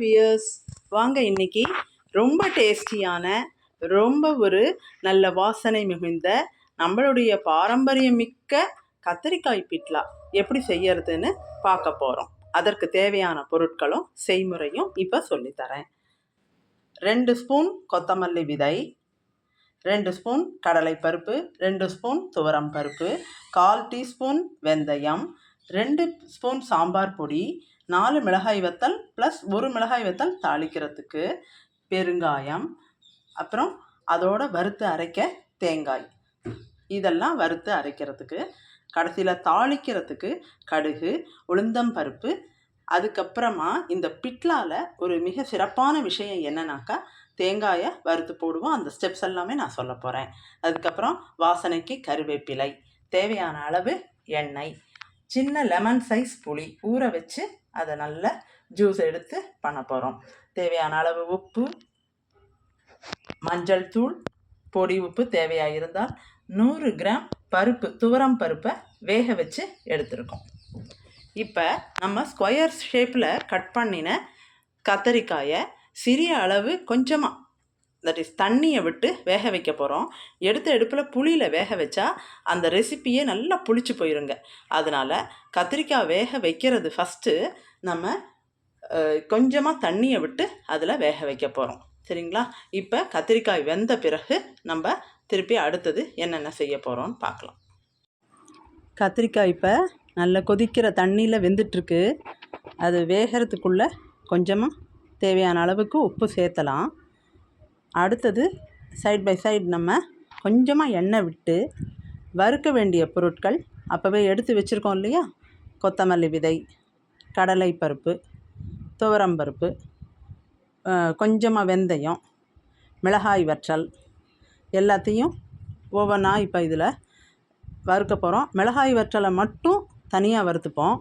Wears வாங்க இன்னைக்கு ரொம்ப டேஸ்டியான ரொம்ப ஒரு நல்ல வாசனை மிகுந்த நம்மளுடைய பாரம்பரியம் மிக்க கத்திரிக்காய் பிட்லா எப்படி செய்யறதுன்னு பார்க்க போகிறோம் அதற்கு தேவையான பொருட்களும் செய்முறையும் இப்போ சொல்லித்தரேன் ரெண்டு ஸ்பூன் கொத்தமல்லி விதை ரெண்டு ஸ்பூன் கடலைப்பருப்பு ரெண்டு ஸ்பூன் துவரம் பருப்பு கால் டீஸ்பூன் வெந்தயம் ரெண்டு ஸ்பூன் சாம்பார் பொடி நாலு மிளகாய் வத்தல் ப்ளஸ் ஒரு மிளகாய் வத்தல் தாளிக்கிறதுக்கு பெருங்காயம் அப்புறம் அதோட வறுத்து அரைக்க தேங்காய். இதெல்லாம் வறுத்து அரைக்கிறதுக்கு கடைசியில் தாளிக்கிறதுக்கு கடுகு உளுந்தம் பருப்பு அதுக்கப்புறமா இந்த பிட்லாவில் ஒரு மிக சிறப்பான விஷயம் என்னன்னாக்கா தேங்காயை வறுத்து போடுவோம். அந்த ஸ்டெப்ஸ் எல்லாமே நான் சொல்ல போகிறேன் அதுக்கப்புறம் வாசனைக்கு கருவேப்பிலை தேவையான அளவு எண்ணெய். சின்ன லெமன் சைஸ் புளி ஊற வச்சு அதை நல்லா ஜூஸ் எடுத்து பண்ண போகிறோம் தேவையான அளவு உப்பு மஞ்சள் தூள் பொடி உப்பு தேவையாக இருந்தால் நூறு கிராம் பருப்பு துவரம் பருப்பை வேக வச்சு எடுத்துருக்கோம். இப்போ நம்ம ஸ்கொயர் ஷேப்பில் கட் பண்ணின கத்தரிக்காயை சிறிய அளவு கொஞ்சமாக தட் இஸ் தண்ணியை விட்டு வேக வைக்க போகிறோம் எடுத்த எடுப்பில் புளியில் வேக வச்சா அந்த ரெசிப்பியே நல்லா புளிச்சு போயிருங்க. அதனால் கத்திரிக்காய் வேக வைக்கிறது ஃபஸ்ட்டு நம்ம கொஞ்சமாக தண்ணியை விட்டு அதில் வேக வைக்க போகிறோம் சரிங்களா? இப்போ கத்திரிக்காய் வெந்த பிறகு நம்ம திருப்பி அடுத்தது என்னென்ன செய்ய போகிறோம்னு பார்க்கலாம். கத்திரிக்காய் இப்போ நல்ல கொதிக்கிற தண்ணியில் வெந்துட்டுருக்கு. அது வேகிறதுக்குள்ளே கொஞ்சமாக தேவையான அளவுக்கு உப்பு சேர்த்தலாம். அடுத்தது சைட் பை சைடு நம்ம கொஞ்சமாக எண்ணெய் விட்டு வறுக்க வேண்டிய பொருட்கள் அப்போவே எடுத்து வச்சுருக்கோம் இல்லையா? கொத்தமல்லி விதை கடலை பருப்பு துவரம் பருப்பு கொஞ்சமாக வெந்தயம் மிளகாய் வற்றல் எல்லாத்தையும் ஒவ்வொன்றா இப்போ இதில் வறுக்க போகிறோம் மிளகாய் வற்றலை மட்டும் தனியாக வறுத்துப்போம்.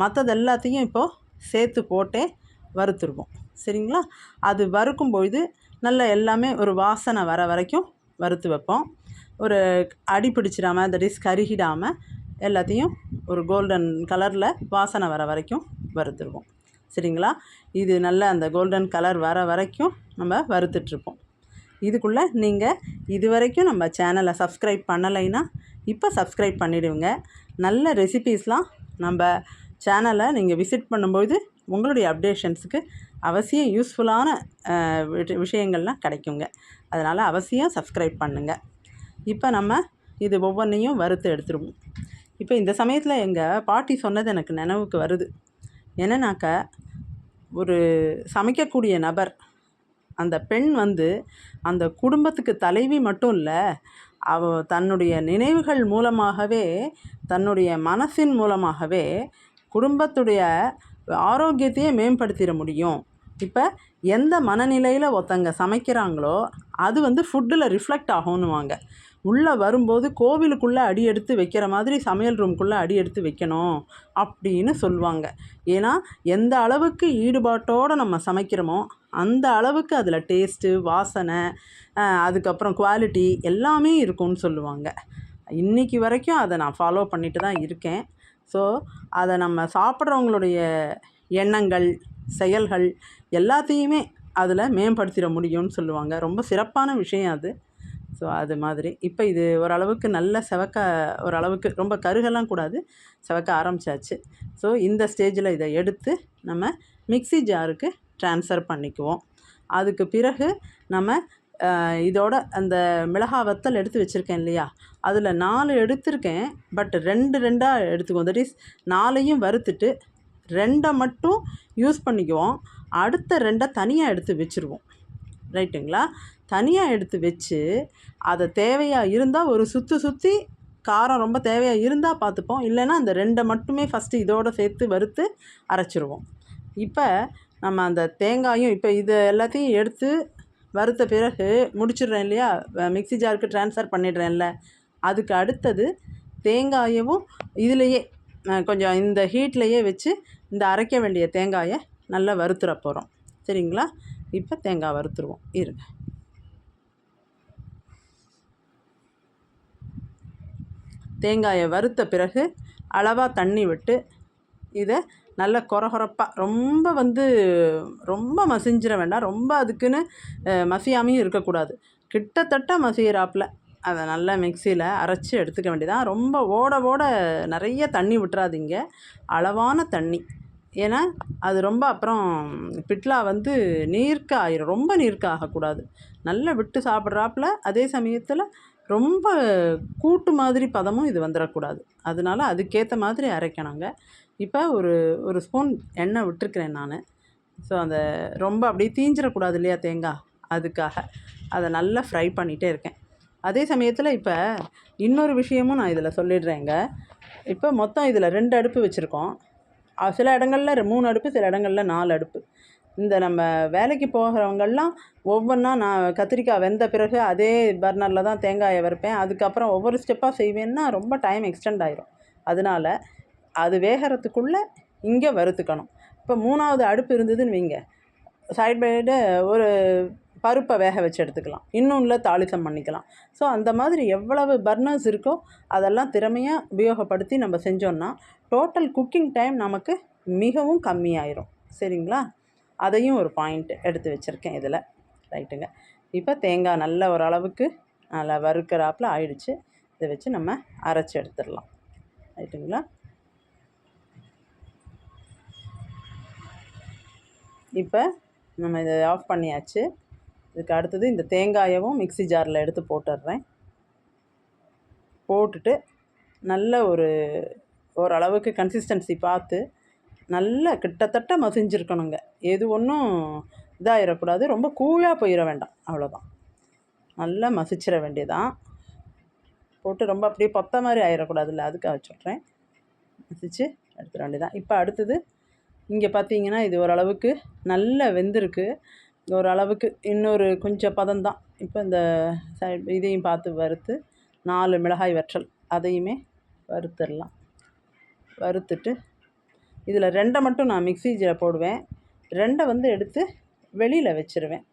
மற்றது எல்லாத்தையும் இப்போது சேர்த்து போட்டே வறுத்துருவோம். சரிங்களா? அது வறுக்கும் பொழுது நல்ல எல்லாமே ஒரு வாசனை வர வரைக்கும் வறுத்து வைப்போம். ஒரு அடி பிடிச்சிடாமல் தட் இஸ் கருகிடாமல் எல்லாத்தையும் ஒரு கோல்டன் கலரில் வாசனை வர வரைக்கும் வறுத்துருவோம். சரிங்களா? இது நல்ல அந்த கோல்டன் கலர் வர வரைக்கும் நம்ம வறுத்துட்ருப்போம். இதுக்குள்ளே நீங்கள் இது வரைக்கும் நம்ம சேனலை சப்ஸ்கிரைப் பண்ணலைன்னா இப்போ சப்ஸ்கிரைப் பண்ணிவிடுங்க நல்ல ரெசிபீஸ்லாம் நம்ம சேனலை நீங்கள் விசிட் பண்ணும்போது உங்களுடைய அப்டேஷன்ஸுக்கு அவசியம் யூஸ்ஃபுல்லான விஷயங்கள்லாம் கிடைக்குங்க. அதனால் அவசியம் சப்ஸ்கிரைப் பண்ணுங்கள் இப்போ நம்ம இது ஒவ்வொன்றையும் வறுத்து எடுத்துருவோம். இப்போ இந்த சமயத்தில் எங்கள் பாட்டி சொன்னது எனக்கு நினைவுக்கு வருது. என்னன்னாக்கா ஒரு சமைக்கக்கூடிய நபர் அந்த பெண் வந்து அந்த குடும்பத்துக்கு தலைவி மட்டும் இல்லை அவ தன்னுடைய நினைவுகள் மூலமாகவே தன்னுடைய மனசின் மூலமாகவே குடும்பத்துடைய ஆரோக்கியத்தையே மேம்படுத்திட முடியும். இப்போ எந்த மனநிலையில் ஒருத்தங்க சமைக்கிறாங்களோ அது வந்து ஃபுட்டில் ரிஃப்ளெக்ட் ஆகும்னுவாங்க. உள்ளே வரும்போது கோவிலுக்குள்ளே அடி எடுத்து வைக்கிற மாதிரி சமையல் ரூம்குள்ளே அடி எடுத்து வைக்கணும் அப்படின்னு சொல்லுவாங்க. ஏன்னா எந்த அளவுக்கு ஈடுபாட்டோடு நம்ம சமைக்கிறோமோ அந்த அளவுக்கு அதில் டேஸ்ட்டு வாசனை அதுக்கப்புறம் குவாலிட்டி எல்லாமே இருக்கும்னு சொல்லுவாங்க. இன்றைக்கி வரைக்கும் அதை நான் ஃபாலோ பண்ணிட்டு தான் இருக்கேன். ஸோ அதை நம்ம சாப்பிட்றவங்களுடைய எண்ணங்கள் செயல்கள் எல்லாத்தையுமே அதில் மேம்படுத்திட முடியும்னு சொல்லுவாங்க. ரொம்ப சிறப்பான விஷயம் அது. ஸோ அது மாதிரி. இப்போ இது ஓரளவுக்கு நல்ல செவக்க ஓரளவுக்கு ரொம்ப கருகெல்லாம் கூடாது. செவக்க ஆரம்பிச்சாச்சு. ஸோ இந்த ஸ்டேஜில் இதை எடுத்து நம்ம மிக்சி ஜாருக்கு ட்ரான்ஸ்ஃபர் பண்ணிக்குவோம். அதுக்கு பிறகு நம்ம இதோட அந்த மிளகா வத்தல் எடுத்து வச்சுருக்கேன் இல்லையா? அதில் நாலு எடுத்திருக்கேன். பட் ரெண்டு ரெண்டாக எடுத்துக்குவோம். தட் இஸ் நாலையும் வறுத்துட்டு ரெண்டை மட்டும் யூஸ் பண்ணிக்குவோம். அடுத்த ரெண்டை தனியாக எடுத்து வச்சுருவோம். ரைட்டுங்களா? தனியாக எடுத்து வச்சு அதை தேவையாக இருந்தால் ஒரு சுற்றி சுற்றி காரம் ரொம்ப தேவையாக இருந்தால் பார்த்துப்போம். இல்லைன்னா அந்த ரெண்டை மட்டுமே ஃபஸ்ட்டு இதோடு சேர்த்து வறுத்து அரைச்சிருவோம். இப்போ நம்ம அந்த தேங்காயும் இப்போ இது எல்லாத்தையும் எடுத்து வறுத்த பிறகு முடிச்சிடுறேன் இல்லையா? மிக்சி ஜாருக்கு ட்ரான்ஸ்ஃபர் பண்ணிடுறேன்ல. அதுக்கு அடுத்தது தேங்காயவும் இதுலேயே கொஞ்சம் இந்த ஹீட்லேயே வச்சு இந்த அரைக்க வேண்டிய தேங்காயை நல்லா வறுத்துற போகிறோம் சரிங்களா? இப்போ தேங்காய் வறுத்துருவோம். இருங்க. தேங்காயை வறுத்த பிறகு அளவாக தண்ணி விட்டு இதை நல்ல குறகுறப்பாக ரொம்ப வந்து ரொம்ப மசிஞ்சிட வேண்டாம். ரொம்ப அதுக்குன்னு மசியாமையும் இருக்கக்கூடாது. கிட்டத்தட்ட மசியிறாப்பில். அதை நல்லா மிக்சியில் அரைச்சி எடுத்துக்க வேண்டியதான் ரொம்ப ஓட ஓட நிறைய தண்ணி விட்டுறாதீங்க. அளவான தண்ணி. ஏன்னா அது ரொம்ப அப்புறம் பிட்லா வந்து நீர்க்க ஆயிரும். ரொம்ப நீர்க்க ஆகக்கூடாது. நல்லா விட்டு சாப்பிட்றாப்புல அதே சமயத்தில் ரொம்ப கூட்டு மாதிரி பதமும் இது வந்துடக்கூடாது அதனால அதுக்கேற்ற மாதிரி அரைக்கணுங்க. இப்போ ஒரு ஒரு ஸ்பூன் எண்ணெய் விட்டுருக்கிறேன் நான். ஸோ அந்த ரொம்ப அப்படியே தீஞ்சிடக்கூடாது இல்லையா தேங்காய் அதுக்காக. அதை நல்லா ஃப்ரை பண்ணிகிட்டே இருக்கேன். அதே சமயத்தில் இப்போ இன்னொரு விஷயமும் நான் இதில் சொல்லிடுறேங்க. இப்போ மொத்தம் இதில் ரெண்டு அடுப்பு வச்சுருக்கோம். சில இடங்களில் மூணு அடுப்பு சில இடங்களில் நாலு அடுப்பு. இந்த நம்ம வேலைக்கு போகிறவங்கெல்லாம் ஒவ்வொன்றா நான் கத்திரிக்காய் வெந்த பிறகு அதே பர்னரில் தான் தேங்காயை வறுப்பேன். அதுக்கப்புறம் ஒவ்வொரு ஸ்டெப்பாக செய்வேன்னா ரொம்ப டைம் எக்ஸ்டெண்ட் ஆயிரும். அதனால அது வேகிறதுக்குள்ளே இங்கே வறுத்துக்கணும். இப்போ மூணாவது அடுப்பு இருந்ததுன்னு வைங்க. சைட் பைடு ஒரு பருப்பை வேக வச்சு எடுத்துக்கலாம். இன்னொன்றில் தாளிசம் பண்ணிக்கலாம். ஸோ அந்த மாதிரி எவ்வளவு பர்னர்ஸ் இருக்கோ அதெல்லாம் திறமையாக உபயோகப்படுத்தி நம்ம செஞ்சோன்னா டோட்டல் குக்கிங் டைம் நமக்கு மிகவும் கம்மியாயிரும். சரிங்களா? அதையும் ஒரு பாயிண்ட் எடுத்து வச்சுருக்கேன் இதில். ரைட்டுங்க இப்போ தேங்காய் நல்ல ஓரளவுக்கு நல்லா வறுக்கிறாப்பில் ஆயிடுச்சு. இதை வச்சு நம்ம அரைச்சி எடுத்துடலாம். ரைட்டுங்களா இப்போ நம்ம இதை ஆஃப் பண்ணியாச்சு. இதுக்கு அடுத்தது இந்த தேங்காயவும் மிக்ஸி ஜாரில் எடுத்து போட்டுடுறேன். போட்டுட்டு நல்ல ஒரு ஓரளவுக்கு கன்சிஸ்டன்சி பார்த்து நல்ல கிட்டத்தட்ட மசிஞ்சிருக்கணுங்க. எது ஒன்றும் இதாகிடக்கூடாது ரொம்ப கூழாக போயிட வேண்டாம். அவ்வளோதான் நல்லா மசிச்சிட வேண்டியதான் போட்டு ரொம்ப அப்படியே பொத்த மாதிரி ஆயிடக்கூடாதுல்ல அதுக்காக வச்சுட்றேன் மசிச்சு எடுத்துட வேண்டியதான் இப்போ அடுத்தது இங்கே பார்த்தீங்கன்னா இது ஓரளவுக்கு நல்ல வெந்திருக்கு. ஓரளவுக்கு இன்னொரு கொஞ்சம் பதம்தான். இப்போ இந்த இதையும் பார்த்து வறுத்து நாலு மிளகாய் வற்றல். அதையுமே வறுத்துடலாம். வறுத்துட்டு இதில் ரெண்டை மட்டும் நான் மிக்ஸியில் போடுவேன். ரெண்டை வந்து எடுத்து வெளியில் வச்சிருவேன்.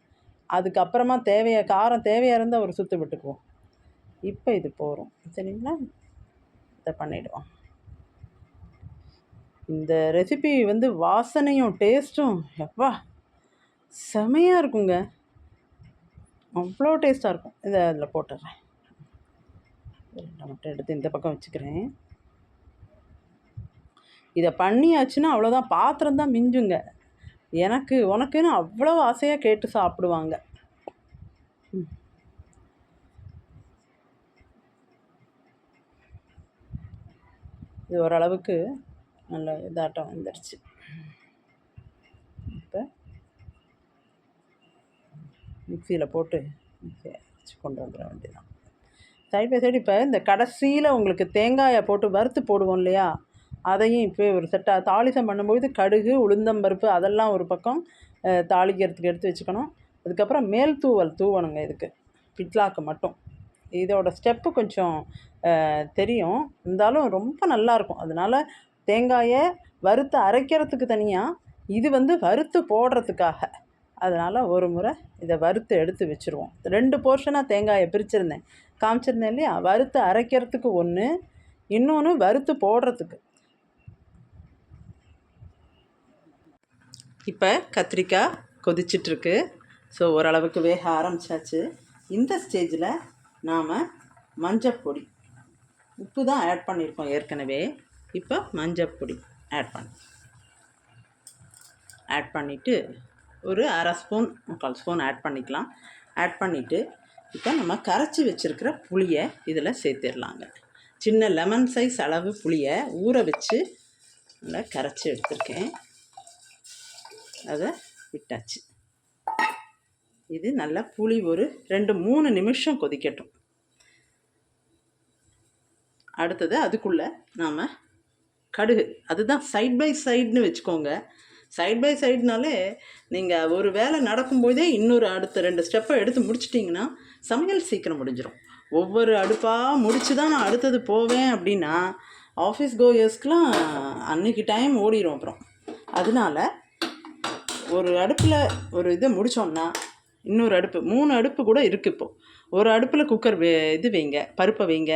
அதுக்கப்புறமா தேவையாக காரம் தேவையாக இருந்தால் ஒரு சுற்று விட்டுக்குவோம். இப்போ இது போகிறோம் சரிங்களா? இதை பண்ணிவிடுவோம் இந்த ரெசிபி வந்து வாசனையும் டேஸ்ட்டும் எப்பா! செமையாக இருக்குங்க. அவ்வளோ டேஸ்ட்டாக இருக்கும். இதை அதில் போட்டுடுறேன் ரெண்டை மட்டும் எடுத்து இந்த பக்கம் வச்சுக்கிறேன். இதை பண்ணியாச்சுன்னா அவ்வளோதான் பாத்திரம் தான் மிஞ்சுங்க. எனக்கு உனக்குன்னு அவ்வளோ ஆசையாக கேட்டு சாப்பிடுவாங்க. இது ஓரளவுக்கு நல்ல இதாட்டம் வந்துடுச்சு இப்போ மிக்சியில் போட்டு மிக்ஸியை கொண்டு வந்துட வேண்டியதான் சைட் பை சைடு இப்போ இந்த கடைசியில் உங்களுக்கு தேங்காயை போட்டு வறுத்து போடுவோம் இல்லையா? அதையும் இப்போ ஒரு செட்டாக தாளிசம் பண்ணும்பொழுது கடுகு உளுந்தம்பருப்பு அதெல்லாம் ஒரு பக்கம் தாளிக்கிறதுக்கு எடுத்து வச்சுக்கணும். அதுக்கப்புறம் மேல் தூவல் தூவணுங்க இதுக்கு. பிட்லாக்கு மட்டும். இதோட ஸ்டெப்பு கொஞ்சம் தெரியும். இருந்தாலும் ரொம்ப நல்லாயிருக்கும் அதனால் தேங்காயை வறுத்து அரைக்கிறதுக்கு தனியாக இது வந்து வறுத்து போடுறதுக்காக. அதனால் ஒரு முறை இதை வறுத்து எடுத்து வச்சுருவோம். ரெண்டு போர்ஷனாக தேங்காயை பிரிச்சிருந்தேன். காமிச்சிருந்தேன் இல்லையா? வறுத்து அரைக்கிறதுக்கு ஒன்று இன்னொன்று வறுத்து போடுறதுக்கு. இப்போ கத்திரிக்காய் கொதிச்சிட்ருக்கு. ஸோ ஓரளவுக்கு வேக ஆரம்பித்தாச்சு இந்த ஸ்டேஜில் நாம் மஞ்சப்பொடி உப்பு தான் ஆட் பண்ணியிருக்கோம் ஏற்கனவே. இப்போ மஞ்சப்பொடி ஆட் பண்ணி ஆட் பண்ணிவிட்டு ஒரு அரை ஸ்பூன் முக்கால் ஸ்பூன் ஆட் பண்ணிக்கலாம். ஆட் பண்ணிவிட்டு இப்போ நம்ம கரைச்சி வச்சுருக்கிற புளியை இதில் சேர்த்துடலாங்க. சின்ன லெமன் சைஸ் அளவு புளியை ஊற வச்சு நல்லா கரைச்சி எடுத்திருக்கேன். அதை விட்டாச்சு. இது நல்லா புளி ஒரு ரெண்டு மூணு நிமிஷம் கொதிக்கட்டும். அடுத்தது அதுக்குள்ளே நாம் கடுகு அதுதான் சைட் பை சைடுன்னு வச்சுக்கோங்க. சைட் பை சைடுனாலே நீங்கள் ஒரு வேலை நடக்கும்போதே இன்னொரு அடுத்த ரெண்டு ஸ்டெப்பை எடுத்து முடிச்சிட்டிங்கன்னா சமையல் சீக்கிரம் முடிஞ்சிடும் ஒவ்வொரு அடுப்பாக முடிச்சு தான் நான் அடுத்தது போவேன் அப்படின்னா ஆஃபீஸ் கோயர்ஸ்க்கெலாம் அன்னைக்கு டைம் ஓடிடும் அப்புறம். அதனால ஒரு அடுப்பில் ஒரு இதை முடித்தோம்னா இன்னொரு அடுப்பு மூணு அடுப்பு கூட இருக்குது இப்போது ஒரு அடுப்பில் குக்கர் வே இது வைங்க பருப்பை வைங்க.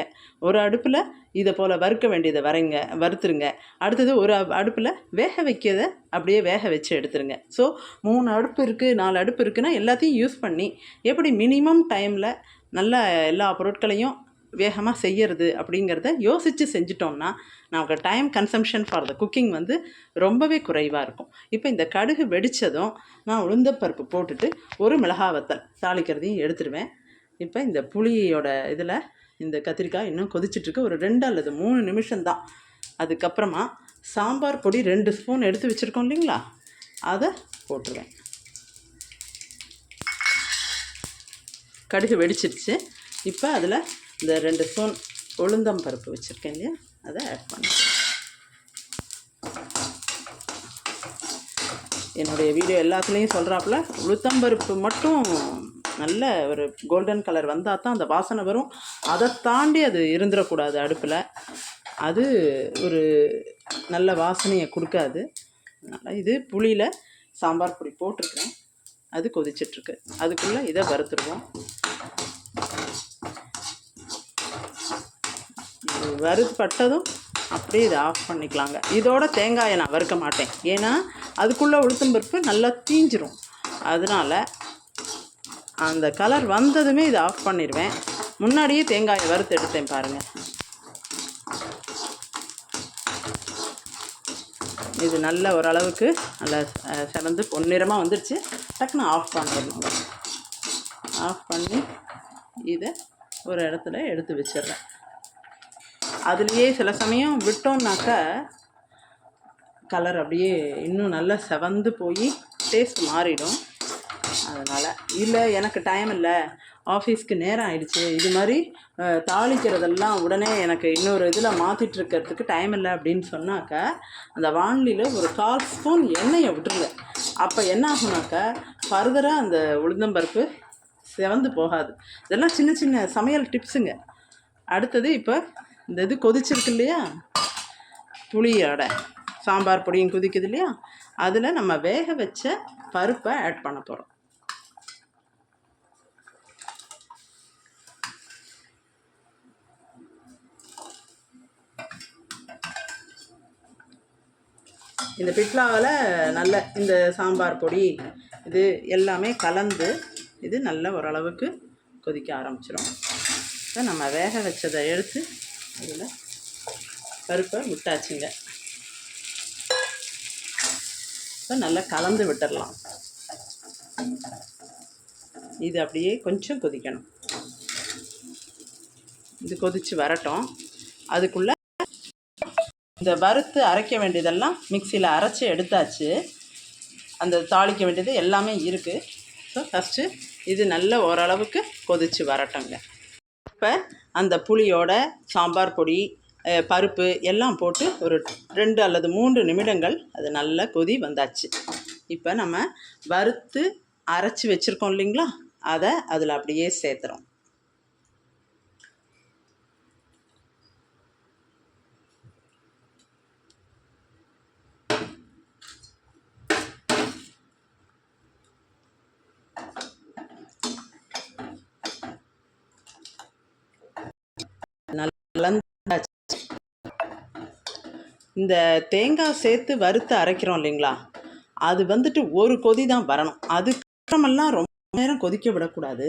ஒரு அடுப்பில் இதை போல் வறுக்க வேண்டியதை வரைங்க வறுத்துருங்க. அடுத்தது ஒரு அடுப்பில் வேக வைக்கிறத அப்படியே வேக வச்சு எடுத்துருங்க. ஸோ மூணு அடுப்பு இருக்குது நாலு அடுப்பு இருக்குன்னா எல்லாத்தையும் யூஸ் பண்ணி எப்படி மினிமம் டைமில் நல்ல எல்லா பொருட்களையும் வேகமாக செய்யறது அப்படிங்கிறத யோசித்து செஞ்சிட்டோம்னா நமக்கு time consumption for the cooking வந்து ரொம்பவே குறைவாக இருக்கும். இப்போ இந்த கடுகு வெடித்ததும் நான் உளுந்தப்பருப்பு போட்டுட்டு ஒரு மிளகாவத்தல் தாளிக்கிறதையும் எடுத்துடுவேன் இப்போ இந்த புளியோட இதில் இந்த கத்திரிக்காய் இன்னும் கொதிச்சிட்ருக்கு. ஒரு ரெண்டு அல்லது மூணு நிமிஷம்தான். அதுக்கப்புறமா சாம்பார் பொடி ரெண்டு ஸ்பூன் எடுத்து வச்சுருக்கோம் இல்லைங்களா? அதை போட்டுருவேன். கடுகு வெடிச்சிருச்சு. இப்போ அதில் இந்த ரெண்டு ஸ்பூன் உளுந்தம் பருப்பு வச்சுருக்கேன் இல்லையா? அதை ஆட் பண்ணிக்கிறேன் என்னுடைய வீடியோ எல்லாத்துலேயும் சொல்கிறாப்புல உளுத்தம்பருப்பு மட்டும் நல்ல ஒரு கோல்டன் கலர் வந்தால் தான் அந்த வாசனை வரும். அதை தாண்டி அது இருந்துடக்கூடாது அடுப்பில். அது ஒரு நல்ல வாசனையை கொடுக்காது. அதனால் இது புளியில் சாம்பார் பொடி போட்டிருக்கிறேன். அது கொதிச்சிட்ருக்கு. அதுக்குள்ளே இதை வறுத்துருவோம். வறுப்பட்டதும் அப்படியே இதை ஆஃப் பண்ணிக்கலாங்க. இதோட தேங்காயை நான் வறுக்க மாட்டேன். ஏன்னா அதுக்குள்ளே உளுத்தம்பருப்பு நல்லா தீஞ்சிரும். அதனால் அந்த கலர் வந்ததுமே இதை ஆஃப் பண்ணிடுவேன். முன்னாடியே தேங்காயை வறுத்து எடுத்தேன் பாருங்கள் இது நல்ல ஓரளவுக்கு நல்லா சிறந்து பொன்னிறமாக வந்துடுச்சு. டக்குன்னு ஆஃப் பண்ணிடணும். ஆஃப் பண்ணி இதை ஒரு இடத்துல எடுத்து வச்சிடுறேன். அதுலேயே சில சமயம் விட்டோம்னாக்கா கலர் அப்படியே இன்னும் நல்லா செவந்து போய் டேஸ்ட் மாறிடும். அதனால் இல்லை எனக்கு டைம் இல்லை. ஆஃபீஸ்க்கு நேரம் ஆயிடுச்சு. இது மாதிரி தாளிக்கிறதெல்லாம் உடனே எனக்கு இன்னொரு இதில் மாற்றிட்டு இருக்கிறதுக்கு டைம் இல்லை அப்படின்னு சொன்னாக்க அந்த வானிலையில் ஒரு கால் ஸ்பூன் எண்ணெயை விட்டுருங்க. அப்போ என்ன ஆகுனாக்க ஃபர்தராக அந்த உளுந்தம்பருப்பு செவந்து போகாது. இதெல்லாம் சின்ன சின்ன சமையல் டிப்ஸுங்க அடுத்தது இப்போ இந்த இது கொதிச்சிருக்கு இல்லையா? புளியோட சாம்பார் பொடியும் கொதிக்குது இல்லையா? அதில் நம்ம வேக வச்ச பருப்பை ஆட் பண்ண போகிறோம் இந்த பிட்லாவில் நல்ல இந்த சாம்பார் பொடி இது எல்லாமே கலந்து இது நல்ல ஓரளவுக்கு கொதிக்க ஆரம்பிச்சிடும் இப்போ நம்ம வேக வச்சதை எடுத்து அதில் பருப்பை விட்டாச்சுங்க. இப்போ நல்லா கலந்து விட்டுடலாம் இது அப்படியே கொஞ்சம் கொதிக்கணும். இது கொதித்து வரட்டும். அதுக்குள்ளே இந்த வறுத்து அரைக்க வேண்டியதெல்லாம் மிக்சியில் அரைச்சி எடுத்தாச்சு. அந்த தாளிக்க வேண்டியது எல்லாமே இருக்குது ஸோ ஃபஸ்ட்டு இது நல்ல ஓரளவுக்கு கொதித்து வரட்டோங்க. இப்போ அந்த புளியோட சாம்பார் பொடி பருப்பு எல்லாம் போட்டு ஒரு ரெண்டு அல்லது மூன்று நிமிடங்கள் அது நல்ல கொதி வந்தாச்சு. இப்போ நம்ம வறுத்து அரைச்சி வச்சுருக்கோம் இல்லைங்களா? அதை அதில் அப்படியே சேர்த்துறோம். கலந்தாச்சு இந்த தேங்காய் சேர்த்து வறுத்து அரைக்கிறோம் இல்லைங்களா? அது வந்துட்டு ஒரு கொதி தான் வரணும். அதுக்கப்புறமெல்லாம் ரொம்ப நேரம் கொதிக்க விடக்கூடாது.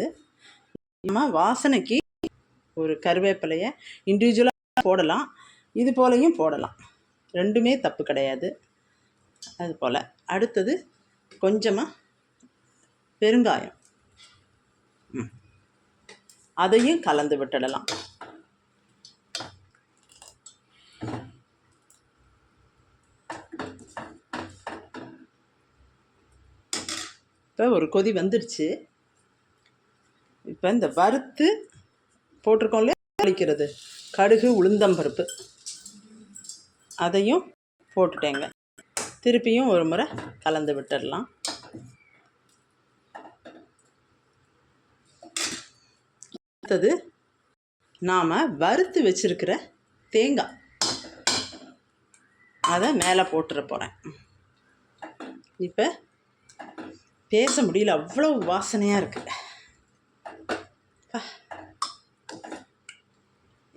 நம்ம வாசனைக்கு ஒரு கருவேப்பிலையை இண்டிவிஜுவலாக போடலாம். இது போலையும் போடலாம். ரெண்டுமே தப்பு கிடையாது. அது போல். அடுத்தது கொஞ்சமாக பெருங்காயம். அதையும் கலந்து விட்டுடலாம். இப்போ ஒரு கொதி வந்துடுச்சு இப்போ இந்த வறுத்து போட்டிருக்கோம்ல இல்லையா அழிக்கிறது கடுகு உளுந்தம்பருப்பு அதையும் போட்டுட்டேங்க. திருப்பியும் ஒரு முறை கலந்து விட்டுடலாம். அடுத்தது நாம் வறுத்து வச்சுருக்கிற தேங்காய். அதை மேலே போட்டுற போகிறேன் இப்போ பேச முடியல. அவ்வளோ வாசனையாக இருக்குது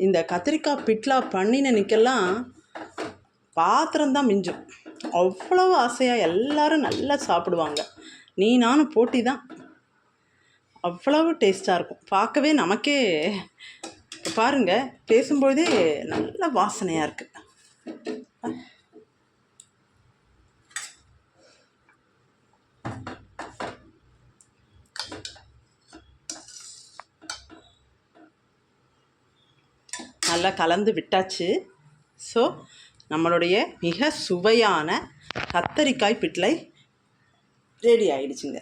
இந்த கத்திரிக்காய் பிட்லா பண்ணினனுக்கெல்லாம் பாத்திரம்தான் மிஞ்சும். அவ்வளவு ஆசையாக எல்லாரும் நல்லா சாப்பிடுவாங்க. நீ நானும் போட்டி தான். அவ்வளவு டேஸ்ட்டாக இருக்கும். பார்க்கவே நமக்கே பாருங்கள் பேசும்போதே நல்ல வாசனையாக இருக்குது நல்லா கலந்து விட்டாச்சு. ஸோ நம்மளுடைய மிக சுவையான கத்தரிக்காய் பிட்லை ரெடி ஆயிடுச்சுங்க.